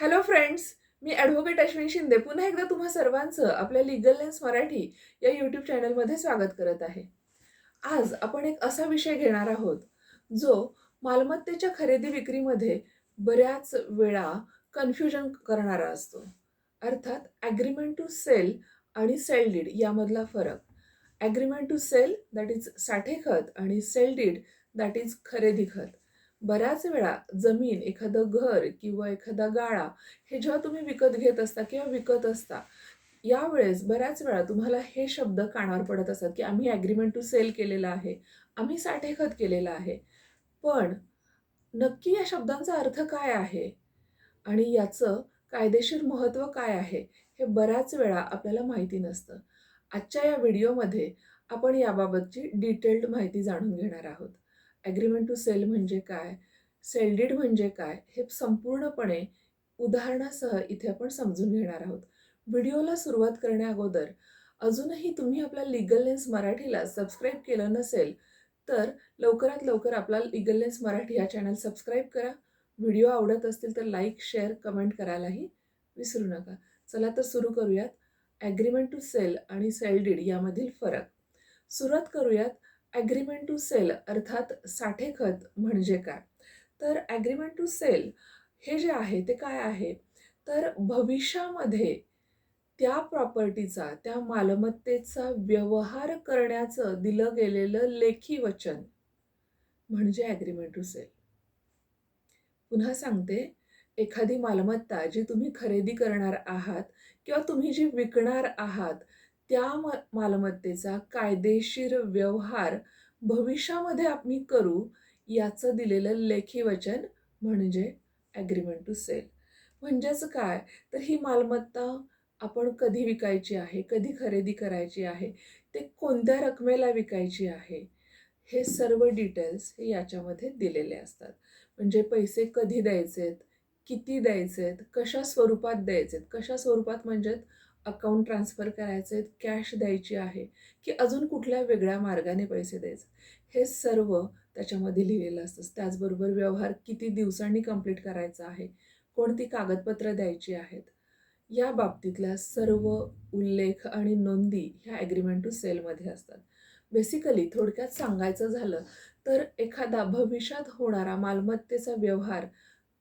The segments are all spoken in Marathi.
हॅलो फ्रेंड्स मी ॲडव्होकेट अश्विन शिंदे. पुन्हा एकदा तुम्हा सर्वांचं आपल्या लिगल लेन्स मराठी या यूट्यूब चॅनलमध्ये स्वागत करत आहे. आज आपण एक असा विषय घेणार आहोत जो मालमत्तेच्या खरेदी विक्रीमध्ये बऱ्याच वेळा कन्फ्युजन करणारा असतो. अर्थात ॲग्रीमेंट टू सेल आणि सेल डीड यामधला फरक. Agreement to sale that is साठे खत आणि सेल डीड दॅट इज खरेदी खत. बऱ्याच वेळा जमीन एखादं घर किंवा एखादा गाळा हे जेव्हा तुम्ही विकत घेत असता किंवा विकत असता यावेळेस बऱ्याच वेळा तुम्हाला हे शब्द कानावर पडत असतात की आम्ही ॲग्रीमेंट टू सेल केलेला आहे आम्ही साठेखत केलेला आहे. पण नक्की या शब्दांचा अर्थ काय आहे? आणि याचं कायदेशीर महत्त्व काय आहे? हे बऱ्याच वेळा आपल्याला माहिती नसतं. आजच्या या व्हिडिओमध्ये आपण याबाबतची डिटेल्ड माहिती जाणून घेणार आहोत. ॲग्रीमेंट टू सेल म्हणजे काय? सेल डीड म्हणजे काय? हे संपूर्णपणे उदाहरणासह इथे आपण समजून घेणार आहोत. व्हिडिओला सुरुवात करण्याअगोदर अजूनही तुम्ही आपल्या लिगल लेन्स मराठीला सबस्क्राईब केलं नसेल तर लवकरात लवकर आपला लिगल लेन्स मराठी हा चॅनल सबस्क्राईब करा. व्हिडिओ आवडत असतील तर लाईक शेअर कमेंट करायलाही विसरू नका. चला तर सुरू करूयात. ॲग्रीमेंट टू सेल आणि सेल डीड यामधील फरक. सुरुवात करूयात. ॲग्रीमेंट टू सेल अर्थात साठेखत म्हणजे काय? तर ॲग्रीमेंट टू सेल हे जे आहे ते काय आहे? तर भविष्यामध्ये त्या प्रॉपर्टीचा त्या मालमत्तेचा व्यवहार करण्याचं दिलं गेलेलं लेखी वचन म्हणजे ॲग्रीमेंट टू सेल. पुन्हा सांगते एखादी मालमत्ता जी तुम्ही खरेदी करणार आहात किंवा तुम्ही जी विकणार आहात त्या मालमत्तेचा कायदेशीर व्यवहार भविष्यामध्ये आम्ही करू याचं दिलेलं लेखी वचन म्हणजे ॲग्रीमेंट टू सेल म्हणजेच काय? तर ही मालमत्ता आपण कधी विकायची आहे? कधी खरेदी करायची आहे? ते कोणत्या रकमेला विकायची आहे? हे सर्व डिटेल्स हे याच्यामध्ये दिलेले असतात. म्हणजे पैसे कधी द्यायचेत? किती द्यायचेत? कशा स्वरूपात द्यायचेत? कशा स्वरूपात म्हणजे अकाउंट ट्रान्सफर आहे कॅश द्यायची आहे की अजून कुठल्या वेगळ्या मार्गाने पैसे द्यायचे? हे सर्व त्याच्यामध्ये लिहिलेलं असतं. त्याचबरोबर व्यवहार किती दिवसांनी कंप्लीट करायचा आहे कोणती कागदपत्रं द्यायची आहेत या बाबतीतल्या सर्व उल्लेख आणि नोंदी ह्या ॲग्रीमेंट टू सेलमध्ये असतात. बेसिकली थोडक्यात सांगायचं झालं तर एखादा भविष्यात होणारा मालमत्तेचा व्यवहार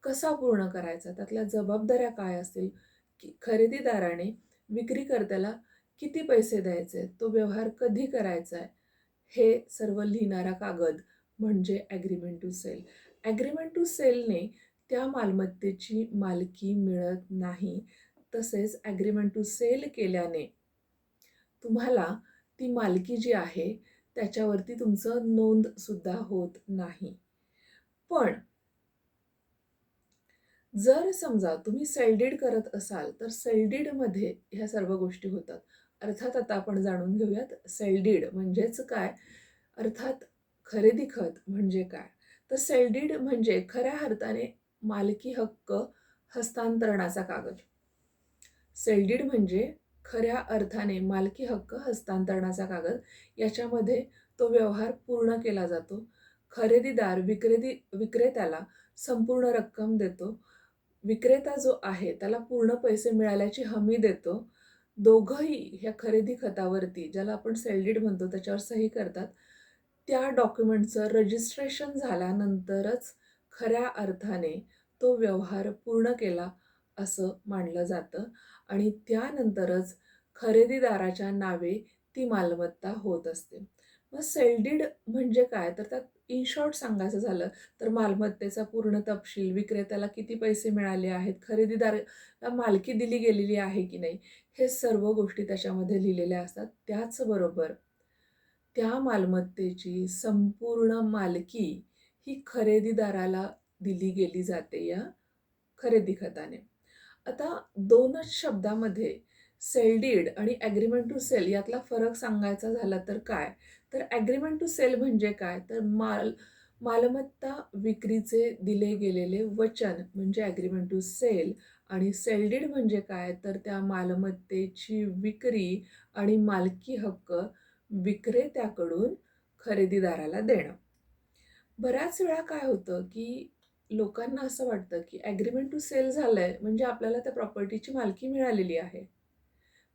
कसा पूर्ण करायचा? त्यातल्या जबाबदाऱ्या काय असतील? की खरेदीदाराने विक्रीकर्त्याला किती पैसे द्यायचे तो व्यवहार कधी करायचा आहे हे सर्व लिहिणारा कागद म्हणजे agreement to sale agreement to सेलने त्या मालमत्तेची मालकी मिळत नाही तसेच ॲग्रीमेंट टू सेल केल्याने तुम्हाला ती मालकी जी आहे त्याच्यावरती तुमचं नोंदसुद्धा होत नाही. पण जर समजा तुम्ही सेलडीड करत असाल तर सेलडीडमध्ये ह्या सर्व गोष्टी होतात. अर्थात आता आपण जाणून घेऊयात सेलडीड म्हणजेच काय? अर्थात खरेदी खत म्हणजे काय? तर सेलडीड म्हणजे खऱ्या अर्थाने मालकी हक्क हस्तांतरणाचा कागद. सेलडीड म्हणजे खऱ्या अर्थाने मालकी हक्क हस्तांतरणाचा कागद. याच्यामध्ये तो व्यवहार पूर्ण केला जातो. खरेदीदार विक्रेदी विक्रेत्याला संपूर्ण रक्कम देतो. विक्रेता जो आहे त्याला पूर्ण पैसे मिळाल्याची हमी देतो. दोघंही ह्या खरेदी खतावरती ज्याला आपण सेलडीड म्हणतो त्याच्यावर सही करतात. त्या डॉक्युमेंटचं रजिस्ट्रेशन झाल्यानंतरच खऱ्या अर्थाने तो व्यवहार पूर्ण केला असं मानलं जातं आणि त्यानंतरच खरेदीदाराच्या नावे ती मालमत्ता होत असते. मग सेलडीड म्हणजे काय? तर त्यात इन शॉर्ट सांगायचं झालं तर मालमत्तेचा पूर्ण तपशील विक्रेत्याला किती पैसे मिळाले आहेत खरेदीदाराला मालकी दिली गेलेली आहे की नाही हे सर्व गोष्टी त्याच्यामध्ये लिहिलेल्या असतात. त्याचबरोबर त्या मालमत्तेची संपूर्ण मालकी ही खरेदीदाराला दिली गेली जाते या खरेदी खताने. आता दोनच शब्दामध्ये सेल डीड आणि ॲग्रीमेंट टू सेल यातला फरक सांगायचा झाला तर काय? तर ॲग्रीमेंट टू सेल म्हणजे काय? तर माल मालमत्ता विक्रीचे दिले गेलेले वचन म्हणजे ॲग्रीमेंट टू सेल आणि सेलडीड म्हणजे काय? तर त्या मालमत्तेची विक्री आणि मालकी हक्क विक्रेत्याकडून खरेदीदाराला देणं. बऱ्याच वेळा काय होतं की लोकांना असं वाटतं की ॲग्रीमेंट टू सेल झालं आहे म्हणजे आपल्याला त्या प्रॉपर्टीची मालकी मिळालेली आहे.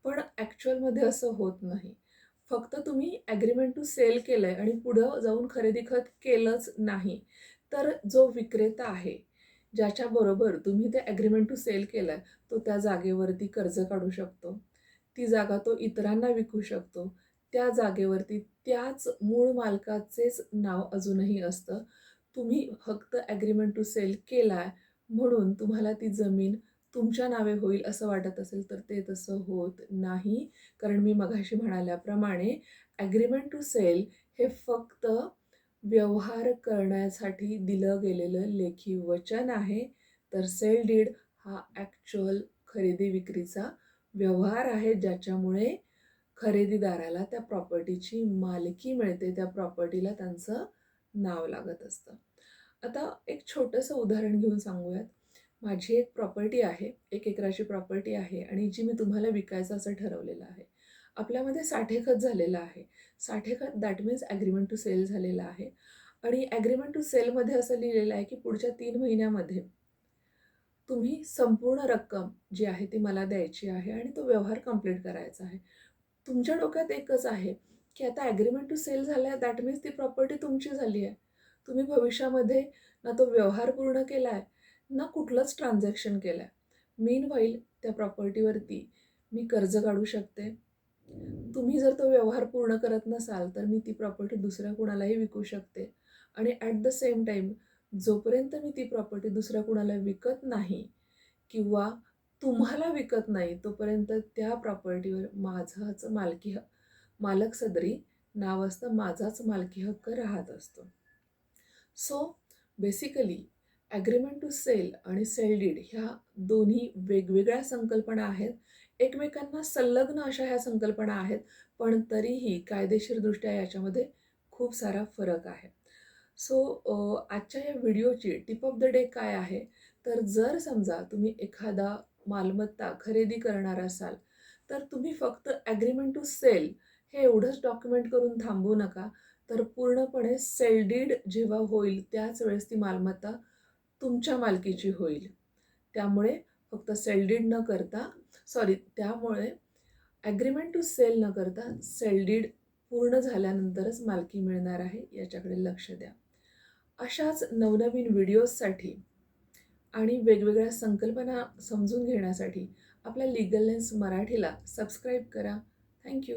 पण ॲक्च्युअलमध्ये असं होत नाही. फक्त तुम्ही ॲग्रीमेंट टू सेल केलं आहे आणि पुढं जाऊन खरेदी खत केलंच नाही तर जो विक्रेता आहे ज्याच्याबरोबर तुम्ही ते ॲग्रीमेंट टू सेल केलं आहे तो त्या जागेवरती कर्ज काढू शकतो. ती जागा तो इतरांना विकू शकतो. त्या जागेवरती त्याच मूळ मालकाचेच नाव अजूनही असतं. तुम्ही फक्त ॲग्रीमेंट टू सेल केला आहे म्हणून तुम्हाला ती जमीन तुमच्या नावे होईल असं वाटत असेल तर ते तसं होत नाही. कारण मी मघाशी म्हणाल्याप्रमाणे ॲग्रीमेंट टू सेल हे फक्त व्यवहार करण्यासाठी दिलं गेलेलं लेखी वचन आहे. तर सेल डीड हा ॲक्च्युअल खरेदी विक्रीचा व्यवहार आहे ज्याच्यामुळे खरेदीदाराला त्या प्रॉपर्टीची मालकी मिळते त्या प्रॉपर्टीला त्यांचं नाव लागत असतं. आता एक छोटंसं उदाहरण घेऊन सांगूयात. माझी एक प्रॉपर्टी आहे एक एकराची प्रॉपर्टी आहे आणि जी मी तुम्हाला विकायचं असं ठरवलेलं आहे. आपल्यामध्ये साठेखत झालेलं आहे. साठेखत that means agreement to sale झालेलं आहे. आणि ॲग्रीमेंट टू सेलमध्ये असं लिहिलेलं आहे की पुढच्या तीन महिन्यामध्ये तुम्ही संपूर्ण रक्कम जी आहे ती मला द्यायची आहे आणि तो व्यवहार कंप्लीट करायचा आहे. तुमच्या डोक्यात एकच आहे की आता ॲग्रीमेंट टू सेल झाला आहे दॅट मीन्स ती प्रॉपर्टी तुमची झाली आहे. तुम्ही भविष्यामध्ये ना तो व्यवहार पूर्ण केला आहे ना कुठलंच ट्रान्झॅक्शन केलं आहे मीन वाईल त्या प्रॉपर्टीवरती मी कर्ज काढू शकते. तुम्ही जर तो व्यवहार पूर्ण करत नसाल तर मी ती प्रॉपर्टी दुसऱ्या कुणालाही विकू शकते. आणि ॲट द सेम टाईम जोपर्यंत मी ती प्रॉपर्टी दुसऱ्या कुणाला विकत नाही किंवा तुम्हाला विकत नाही तोपर्यंत त्या प्रॉपर्टीवर माझाच मालकी हक्क मालक सदरी नाव असतं माझाच मालकी हक्क राहत असतो. So basically agreement to sale आणि सेल डीड ह्या दोन्ही वेगवेगळ्या संकल्पना आहेत. एकमेकांना संलग्न अशा ह्या संकल्पना आहेत पण तरीही कायदेशीरदृष्ट्या याच्यामध्ये खूप सारा फरक आहे. सो आजच्या या व्हिडिओची टिप ऑफ द डे काय आहे? तर जर समजा तुम्ही एखादा मालमत्ता खरेदी करणार असाल तर तुम्ही फक्त ॲग्रीमेंट टू सेल हे एवढंच डॉक्युमेंट करून थांबू नका. तर पूर्णपणे सेल डीड जेव्हा होईल त्याच वेळेस ती मालमत्ता तुमच्या मालकीची होईल. त्यामुळे फक्त सेल डीड न करता सॉरी त्यामुळे ॲग्रीमेंट टू सेल न करता सेल डीड पूर्ण झाल्यानंतरच मालकी मिळणार आहे याच्याकडे लक्ष द्या. अशाच नवनवीन व्हिडिओजसाठी आणि वेगवेगळ्या संकल्पना समजून घेण्यासाठी आपल्या लिगल लेन्स मराठीला सबस्क्राईब करा. Thank you